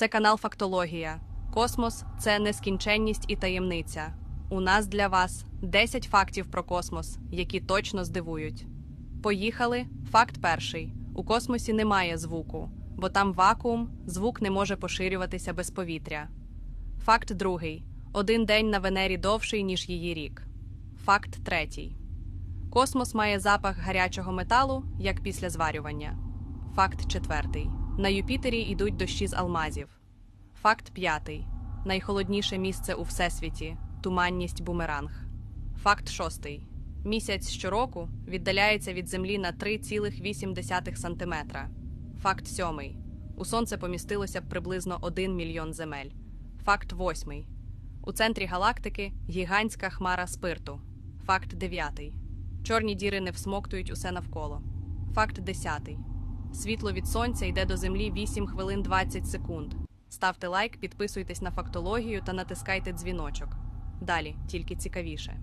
Це канал Фактологія. Космос це нескінченність і таємниця. У нас для вас 10 фактів про космос, які точно здивують. Поїхали. Факт перший: у космосі немає звуку, бо там вакуум, звук не може поширюватися без повітря. Факт другий: один день на Венері довший, ніж її рік. Факт третій. Космос має запах гарячого металу, як після зварювання. Факт четвертий. На Юпітері йдуть дощі з алмазів. Факт п'ятий. Найхолодніше місце у всесвіті туманність бумеранг. Факт шостий. Місяць щороку віддаляється від Землі на 3,8 см. Факт сьомий. У Сонце помістилося б приблизно 1 мільйон земель. Факт восьмий. У центрі галактики гігантська хмара спирту. Факт дев'ятий. Чорні діри не всмоктують усе навколо. Факт десятий. Світло від сонця йде до землі 8 хвилин 20 секунд. Ставте лайк, підписуйтесь на фактологію та натискайте дзвіночок. Далі тільки цікавіше.